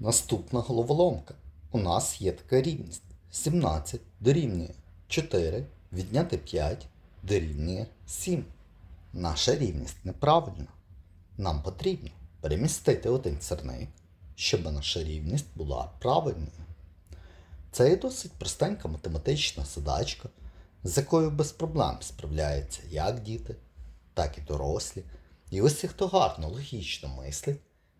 Наступна головоломка. У нас є така рівність. 17 дорівнює 4, відняти 5 дорівнює 7. Наша рівність неправильна. Нам потрібно перемістити один сирник, щоб наша рівність була правильною. Це є досить простенька математична задачка, з якою без проблем справляються як діти, так і дорослі. І усі, хто гарно логічно мислить,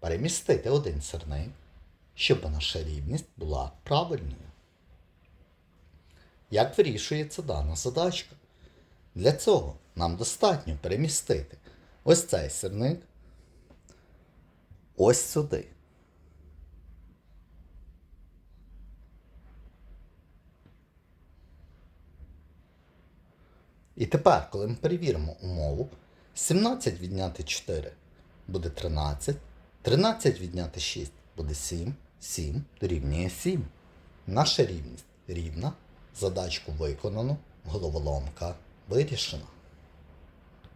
перемістити один сирник, щоб наша рівність була правильною. Як вирішується дана задачка? Для цього нам достатньо перемістити ось цей сирник ось сюди. І тепер, коли ми перевіримо умову, 17 відняти 4 буде 13, 13 відняти 6 буде 7, 7 дорівнює 7. Наша рівність рівна, задачку виконано, головоломка вирішена.